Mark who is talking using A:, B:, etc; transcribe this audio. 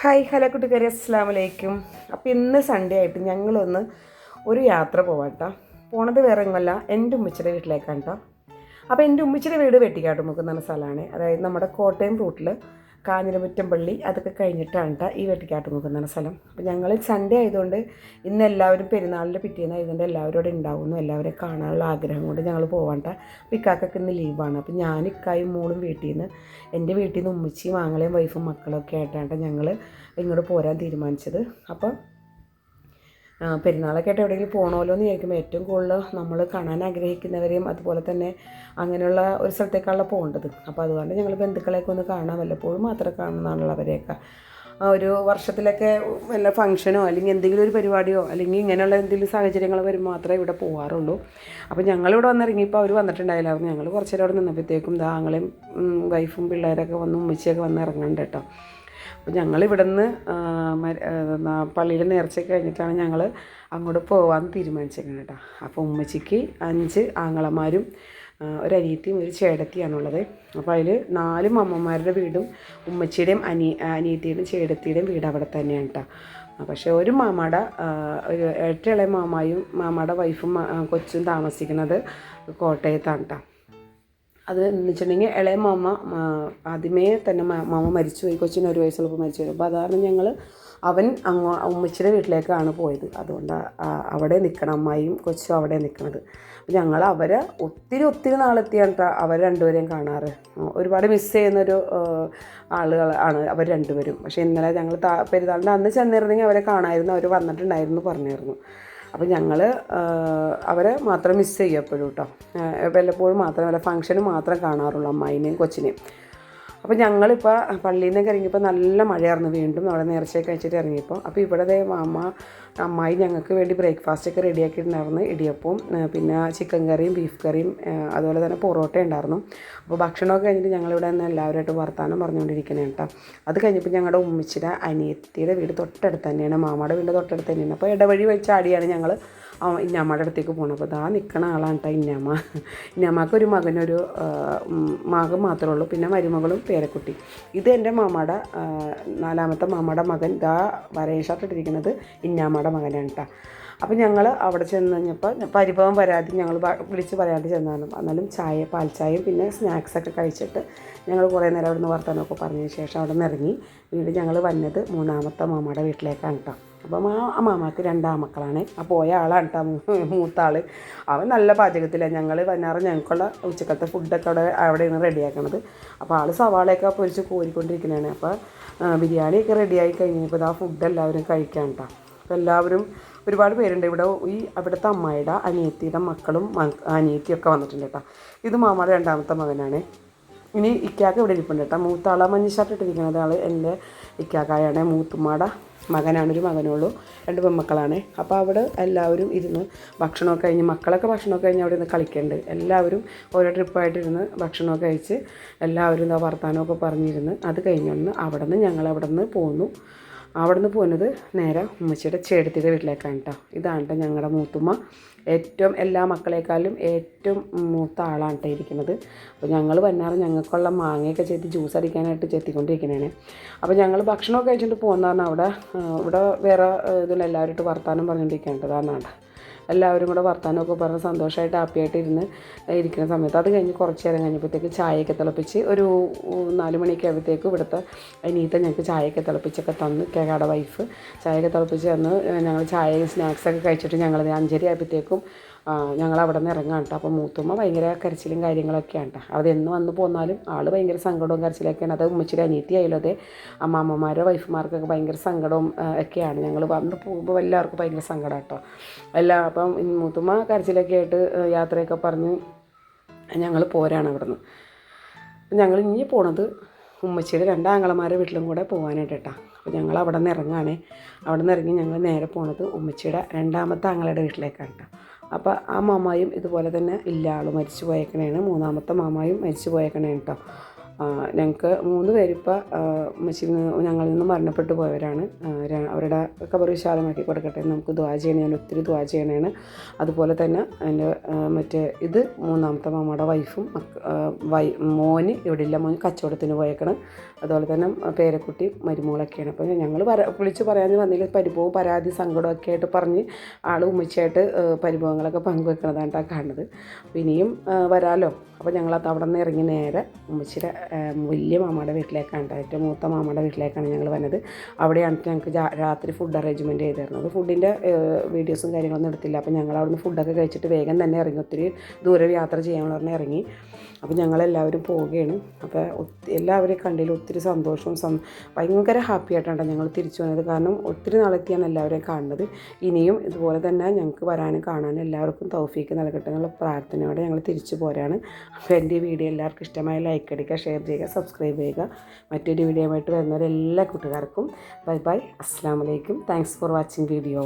A: Hi hello കുട്ടിക്കാരി അസ്സാം വലൈക്കും അപ്പോൾ ഇന്ന് സൺഡേ ആയിട്ട് ഞങ്ങളൊന്ന് ഒരു യാത്ര പോവാട്ടോ. പോണത് വേറെ എങ്ങല്ല എന്റെ ഉമ്മച്ചിയുടെ വീട്ടിലേക്കാണ് കേട്ടോ അപ്പോൾ എന്റെ ഉമ്മച്ചിയുടെ വീട് വെട്ടിക്കാട്ടുമുക്ക് എന്ന സ്ഥലമാണ്. അതായത് നമ്മുടെ കോട്ടയം റൂട്ടിൽ കാഞ്ഞിരമുറ്റം പള്ളി അതൊക്കെ കഴിഞ്ഞിട്ടാണ് കേട്ടോ ഈ വെട്ടിക്കാട്ടുമുക്ക് എന്ന സ്ഥലം. അപ്പോൾ ഞങ്ങൾ സൺഡേ ആയതുകൊണ്ട് ഇന്ന് എല്ലാവരും പെരുന്നാളിന്റെ പിറ്റേന്ന് ആയതുകൊണ്ട് എല്ലാവരും അവിടെ ഉണ്ടാവുന്നു. എല്ലാവരെ കാണാനുള്ള ആഗ്രഹം കൊണ്ട് ഞങ്ങൾ പോകണ്ട അപ്പോൾ ഇക്കാക്കൊക്കെ ഇന്ന് ലീവാണ് അപ്പോൾ ഞാൻ ഇക്കായും മോളും വീട്ടിൽ നിന്ന് എന്റെ വീട്ടിൽ നിന്ന് ഉമ്മച്ചിയും ആങ്ങളെയും വൈഫും മക്കളൊക്കെ ആയിട്ടാണ് ഞങ്ങൾ ഇങ്ങോട്ട് പോരാൻ തീരുമാനിച്ചത്. അപ്പോൾ പെരുന്നാളൊക്കെ ആയിട്ട് എവിടെയെങ്കിലും പോകണമല്ലോ എന്ന് വിചാരിക്കുമ്പോൾ ഏറ്റവും കൂടുതൽ നമ്മൾ കാണാൻ ആഗ്രഹിക്കുന്നവരെയും അതുപോലെ തന്നെ അങ്ങനെയുള്ള ഒരു സ്ഥലത്തേക്കാണല്ലോ പോകേണ്ടത്. അപ്പോൾ അതുകൊണ്ട് ഞങ്ങൾ ബന്ധുക്കളെയൊക്കെ ഒന്ന് കാണാൻ വല്ലപ്പോഴും മാത്രം കാണുന്നതാണല്ലോ അവരെയൊക്കെ ഒരു വർഷത്തിലൊക്കെ വല്ല ഫംഗ്ഷനോ അല്ലെങ്കിൽ എന്തെങ്കിലും ഒരു പരിപാടിയോ അല്ലെങ്കിൽ ഇങ്ങനെയുള്ള എന്തെങ്കിലും സാഹചര്യങ്ങൾ വരുമ്പോൾ മാത്രമേ ഇവിടെ പോകാറുള്ളൂ അപ്പോൾ ഞങ്ങളിവിടെ വന്നിറങ്ങിയപ്പോൾ അവർ വന്നിട്ടുണ്ടായില്ലായിരുന്നു ഞങ്ങൾ കുറച്ച് അവിടെ നിന്നപ്പോഴത്തേക്കും ദാ ആങ്ങളെയും ഉം, വൈഫും പിള്ളേരൊക്കെ വന്ന് ഉമ്മച്ചിയൊക്കെ വന്ന് ഇറങ്ങുന്നുണ്ട് കേട്ടോ. അപ്പോൾ ഞങ്ങൾ ഇവിടുന്ന് പള്ളിയിൽ നേർച്ച കഴിഞ്ഞിട്ടാണ് ഞങ്ങൾ അങ്ങോട്ട് പോവാൻ തീരുമാനിച്ചേക്കുന്നത് കേട്ടോ അപ്പോൾ ഉമ്മച്ചിക്ക് അഞ്ച് ആങ്ങളമാരും ഒരനിയത്തിയും ഒരു ചേടത്തിയാണുള്ളത് അപ്പോൾ അതിൽ നാല് അമ്മമാരുടെ വീടും ഉമ്മച്ചിയുടെയും അനി അനിയത്തിയുടെയും ചേടത്തിയുടെയും വീട് അവിടെ തന്നെയാണ് കേട്ടോ പക്ഷേ ഒരു മാമാടെ ഒരു ഇളയ മാമായും മാമാടെ വൈഫും കൊച്ചും താമസിക്കുന്നത് കോട്ടയത്താണ് കേട്ടോ അത് എന്ന് വെച്ചിട്ടുണ്ടെങ്കിൽ ഇളയ മാമ ആദ്യമേ തന്നെ മാമ മരിച്ചു പോയി. കൊച്ചിന് ഒരു വയസ്സുള്ളപ്പോൾ മരിച്ചുപോയി അപ്പോൾ അതാണ് ഞങ്ങൾ അവൻ അങ്ങോ ഉമ്മച്ചിയുടെ വീട്ടിലേക്കാണ് പോയത്. അതുകൊണ്ട് അവിടെ നിൽക്കണം അമ്മായിയും കൊച്ചും അവിടെ നിൽക്കണത് ഞങ്ങൾ അവരെ ഒത്തിരി ഒത്തിരി നാളെത്തിയാണ് അവർ രണ്ടുപേരെയും കാണാറ്. ഒരുപാട് മിസ് ചെയ്യുന്നൊരു ആളുകൾ ആണ് അവർ രണ്ടുപേരും. പക്ഷേ ഇന്നലെ ഞങ്ങൾ താ പെരുന്നാളിന്റെ അന്ന് ചെന്നിരുന്നെങ്കിൽ അവരെ കാണായിരുന്നു. അവർ വന്നിട്ടുണ്ടായിരുന്നു പറഞ്ഞായിരുന്നു അപ്പോൾ ഞങ്ങൾ അവരെ മാത്രം മിസ് ചെയ്യും കേട്ടോ വല്ലപ്പോഴും മാത്രം വല്ല ഫംഗ്ഷന് മാത്രം കാണാറുള്ളൂ അമ്മായിനെയും കൊച്ചിനെയും. അപ്പോൾ ഞങ്ങളിപ്പോൾ പള്ളിയിൽ നിന്നൊക്കെ ഇറങ്ങിയപ്പോൾ നല്ല മഴയായിരുന്നു. വീണ്ടും അവിടെ നേർച്ചയൊക്കെ കഴിച്ചിട്ട് ഇറങ്ങിയപ്പോൾ അപ്പോൾ ഇവിടെ അമ്മ അമ്മായി ഞങ്ങൾക്ക് വേണ്ടി ബ്രേക്ക്ഫാസ്റ്റ് ഒക്കെ റെഡിയാക്കിയിട്ടുണ്ടായിരുന്നു ഇടിയപ്പവും പിന്നെ ചിക്കൻ കറിയും ബീഫ് കറിയും അതുപോലെ തന്നെ പൊറോട്ട ഉണ്ടായിരുന്നു. അപ്പോൾ ഭക്ഷണമൊക്കെ കഴിഞ്ഞിട്ട് ഞങ്ങളിവിടെ നിന്ന് എല്ലാവരുമായിട്ട് വർത്തമാനം പറഞ്ഞുകൊണ്ടിരിക്കുന്നത് കേട്ടോ. അത് കഴിഞ്ഞപ്പോൾ ഞങ്ങളുടെ ഉമ്മച്ചിയുടെ അനിയത്തിയുടെ വീട് തൊട്ടടുത്ത് തന്നെയാണ്. മാമയുടെ വീട് തൊട്ടടുത്ത് തന്നെയാണ്. അപ്പോൾ ഇടവഴി വെച്ച് ആടിയാണ് ഞങ്ങൾ ഇന്നാമ്മയുടെ അടുത്തേക്ക് പോകണം അപ്പോൾ ഇതാ നിൽക്കണ ആളാണ് കേട്ടോ ഇന്നമ്മ ഇന്നാമ്മക്ക് ഒരു മകനൊരു മകൻ മാത്രമേ ഉള്ളൂ. പിന്നെ മരുമകളും പേരക്കുട്ടി. ഇത് എന്റെ മാമയുടെ നാലാമത്തെ മാമയുടെ മകൻ. ഇതാ ഇട്ടിരിക്കുന്നത് ഇന്നാമ്മയുടെ മകനാണ് കേട്ടോ അപ്പോൾ ഞങ്ങൾ അവിടെ ചെന്ന് കഴിഞ്ഞപ്പോൾ പരിഭവം വരാതെ ഞങ്ങൾ വിളിച്ച് പറയാണ്ട് ചെന്നാലും എന്നാലും ചായ പാൽ ചായയും പിന്നെ സ്നാക്സൊക്കെ കഴിച്ചിട്ട് ഞങ്ങൾ കുറേ നേരം അവിടെ നിന്ന് വർത്തമാനമൊക്കെ പറഞ്ഞതിന് ശേഷം അവിടെ നിന്ന് ഇറങ്ങി. വീട് ഞങ്ങൾ വന്നത് മൂന്നാമത്തെ മാമയുടെ വീട്ടിലേക്കാണ് കേട്ടോ അപ്പം ആ ആ മാമാക്ക് രണ്ടാം മക്കളാണ്. ആ പോയ ആളാണ് കേട്ടോ മൂത്ത ആൾ അവൻ നല്ല പാചകത്തിലാണ് ഞങ്ങൾ വൈകുന്നേരം ഞങ്ങൾക്കുള്ള ഉച്ചക്കത്തെ ഫുഡൊക്കെ അവിടെ അവിടെയാണ് റെഡിയാക്കണത് അപ്പോൾ ആൾ സവാളയൊക്കെ പൊരിച്ച് കോരിക്കൊണ്ടിരിക്കുന്നതാണ് അപ്പോൾ ബിരിയാണിയൊക്കെ റെഡിയായി കഴിഞ്ഞപ്പോൾ ആ ഫുഡ് എല്ലാവരും കഴിക്കാൻ കേട്ടോ അപ്പോൾ എല്ലാവരും ഒരുപാട് പേരുണ്ട്. ഇവിടെ ഈ അവിടുത്തെ അമ്മായിയുടെ അനിയത്തിയുടെ മക്കളും അനിയത്തിയൊക്കെ വന്നിട്ടുണ്ട് കേട്ടോ ഇത് മാമയുടെ രണ്ടാമത്തെ മകനാണ്. ഇനി ഇക്കാക്ക് ഇവിടെ ഇരിപ്പുണ്ട് കേട്ടോ മൂത്ത ആളാ മഞ്ഞ ഷർട്ട് ഇട്ടിരിക്കുന്നത് ആൾ എന്റെ ഇക്കാക്കായാണ്. മൂത്തുമ്മാടെ മകനാണ് ഒരു മകനുള്ളൂ. രണ്ട് പെൺമക്കളാണ്. അപ്പോൾ അവിടെ എല്ലാവരും ഇരുന്ന് ഭക്ഷണമൊക്കെ കഴിഞ്ഞ് മക്കളൊക്കെ ഭക്ഷണമൊക്കെ കഴിഞ്ഞ് അവിടെ നിന്ന് കളിക്കേണ്ടത് എല്ലാവരും ഓരോ ട്രിപ്പായിട്ടിരുന്ന് ഭക്ഷണമൊക്കെ കഴിച്ച് എല്ലാവരും എന്താ വർത്തമാനമൊക്കെ പറഞ്ഞിരുന്ന് അത് കഴിഞ്ഞൊന്ന് അവിടെ നിന്ന് ഞങ്ങൾ അവിടെ നിന്ന് പോന്നു. അവിടെ നിന്ന് പോകുന്നത് നേരെ ഉമ്മച്ചിയുടെ ചേട്ടത്തിയുടെ വീട്ടിലേക്കാണ് കേട്ടോ ഇതാണ് കേട്ടോ ഞങ്ങളുടെ മൂത്തുമ്മ. ഏറ്റവും എല്ലാ മക്കളെക്കാളും ഏറ്റവും മൂത്ത ആളാണ് കേട്ടോ ഇരിക്കുന്നത്. അപ്പോൾ ഞങ്ങൾ വന്നാറ് ഞങ്ങൾക്കുള്ള മാങ്ങയൊക്കെ ചെത്തി ജ്യൂസ് അടിക്കാനായിട്ട് ചെത്തിക്കൊണ്ടിരിക്കുന്നതാണ് അപ്പോൾ ഞങ്ങൾ ഭക്ഷണമൊക്കെ കഴിച്ചിട്ട് പോകുന്നതാണ് അവിടെ ഇവിടെ വേറെ ഇതിൽ എല്ലാവരും വർത്താനം പറഞ്ഞുകൊണ്ടിരിക്കേണ്ടതാണ് കേട്ടോ എല്ലാവരും കൂടെ വർത്തമാനമൊക്കെ പറഞ്ഞ് സന്തോഷമായിട്ട് ഹാപ്പിയായിട്ട് ഇരുന്ന് ഇരിക്കുന്ന സമയത്ത്. അത് കഴിഞ്ഞ് കുറച്ച് നേരം കഴിഞ്ഞപ്പോഴത്തേക്ക് ചായയൊക്കെ തിളപ്പിച്ച് ഒരു നാല് മണിയൊക്കെ ആകുമ്പോഴത്തേക്ക് ഇവിടുത്തെ അനീത്ത ഞങ്ങൾക്ക് ചായയൊക്കെ തിളപ്പിച്ചൊക്കെ തന്ന് കേക്കാടെ വൈഫ് ചായയൊക്കെ തിളപ്പിച്ച് തന്ന് ഞങ്ങൾ ചായയും സ്നാക്സൊക്കെ കഴിച്ചിട്ട് ഞങ്ങൾ അഞ്ചര ആയപ്പോഴത്തേക്കും ഞങ്ങൾ അവിടെ നിന്ന് ഇറങ്ങാം കേട്ടോ അപ്പോൾ മൂത്തുമ്മ ഭയങ്കര കരച്ചിലും കാര്യങ്ങളൊക്കെയാണ് കേട്ടോ അത് എന്ന് വന്ന് പോന്നാലും ആൾ ഭയങ്കര സങ്കടവും കരച്ചിലൊക്കെയാണ്. അത് ഉമ്മച്ചിരി അനീതി ആയാലും അതെ. അമ്മാമ്മമാരോ വൈഫുമാർക്കൊക്കെ ഭയങ്കര സങ്കടവും ഒക്കെയാണ്. ഞങ്ങൾ വന്ന് പോകുമ്പോൾ എല്ലാവർക്കും ഭയങ്കര സങ്കടം കേട്ടോ എല്ലാ അപ്പം മൂത്തുമ്മ കരച്ചിലൊക്കെ ആയിട്ട് യാത്രയൊക്കെ പറഞ്ഞ് ഞങ്ങൾ പോരാണ് അവിടുന്ന്. ഞങ്ങൾ ഇനി പോണത് ഉമ്മച്ചിയുടെ രണ്ടാങ്ങളമാരുടെ വീട്ടിലും കൂടെ പോകാനായിട്ട് കേട്ടോ അപ്പോൾ ഞങ്ങൾ അവിടെ നിന്ന് ഇറങ്ങാണേ. അവിടെ നിന്ന് ഇറങ്ങി ഞങ്ങൾ നേരെ പോണത് ഉമ്മച്ചിയുടെ രണ്ടാമത്തെ ആങ്ങളുടെ വീട്ടിലേക്കാണ് കേട്ടോ അപ്പോൾ ആ മാമായും ഇതുപോലെ തന്നെ ഇല്ല ആൾ മരിച്ചു പോയേക്കണേണ് മൂന്നാമത്തെ മാമായും മരിച്ചു പോയേക്കണേണ് കേട്ടോ ഞങ്ങൾക്ക് മൂന്ന് പേരിപ്പോൾ ഉമ്മച്ചിൽ നിന്ന് ഞങ്ങളിൽ നിന്ന് മരണപ്പെട്ടു പോയവരാണ്. അവരുടെ കബർ വിശാലമാക്കി കൊടുക്കട്ടെ നമുക്ക് ദ്വാ ചെയ്യണേ. ഞാൻ ഒത്തിരി ദ്വാ ചെയ്യണേണ്. അതുപോലെ തന്നെ എന്റെ മറ്റേ ഇത് മൂന്നാമത്തെ മാമയുടെ വൈഫും വൈ മോന് ഇവിടെ ഇല്ല മോന് കച്ചവടത്തിന് പോയേക്കണം. അതുപോലെ തന്നെ പേരക്കുട്ടി മരുമോളൊക്കെയാണ്. അപ്പോൾ ഞങ്ങൾ പറ വിളിച്ച് പറയാൻ വന്നില്ല പരിഭവവും പരാതി സങ്കടമൊക്കെ ആയിട്ട് പറഞ്ഞ് ആൾ ഉമ്മച്ചയായിട്ട് പരിഭവങ്ങളൊക്കെ പങ്കുവെക്കുന്നതാണ് കാണുന്നത്. ഇനിയും വരാലോ? അപ്പോൾ ഞങ്ങളത് അവിടെ നിന്ന് ഇറങ്ങി നേരെ ഉമ്മച്ചിയുടെ വലിയ മാമയുടെ വീട്ടിലേക്കാണ് ഏറ്റവും മൂത്ത മാമയുടെ വീട്ടിലേക്കാണ് ഞങ്ങൾ വന്നത്. അവിടെയാണ് ഞങ്ങൾക്ക് രാത്രി ഫുഡ് അറേഞ്ച്മെന്റ് ചെയ്തിരുന്നത്. ഫുഡിന്റെ വീഡിയോസും കാര്യങ്ങളൊന്നും എടുത്തില്ല. അപ്പോൾ ഞങ്ങൾ അവിടുന്ന് ഫുഡൊക്കെ കഴിച്ചിട്ട് വേഗം തന്നെ ഇറങ്ങി. ഒത്തിരി ദൂരം യാത്ര ചെയ്യാനുള്ള ഇറങ്ങി. അപ്പോൾ ഞങ്ങളെല്ലാവരും പോവുകയാണ്. അപ്പോൾ എല്ലാവരെയും കണ്ടതിൽ ഒത്തിരി സന്തോഷവും സം ഭയങ്കര ഹാപ്പി ആയിട്ടാണ് ഞങ്ങൾ തിരിച്ചു വന്നത്. കാരണം ഒത്തിരി നാളെത്തിയാണ് എല്ലാവരെയും കാണുന്നത്. ഇനിയും ഇതുപോലെ തന്നെ ഞങ്ങൾക്ക് വരാനും കാണാനും എല്ലാവർക്കും തൗഫീക്ക് നൽകട്ടെ എന്നുള്ള പ്രാർത്ഥനയോടെ ഞങ്ങൾ തിരിച്ചു പോരാണ്. അപ്പോൾ എന്റെ ഈ വീഡിയോ എല്ലാവർക്കും ഇഷ്ടമായ ലൈക്ക് അടിക്കുക ഷെയർ ചെയ്യുക സബ്സ്ക്രൈബ് ചെയ്യുക. മറ്റൊരു വീഡിയോ ആയിട്ട് വരുന്നവരെല്ലാ കൂട്ടുകാർക്കും ബൈ ബൈ. അസ്സാം വലൈക്കും താങ്ക്സ് ഫോർ വാച്ചിങ് വീഡിയോ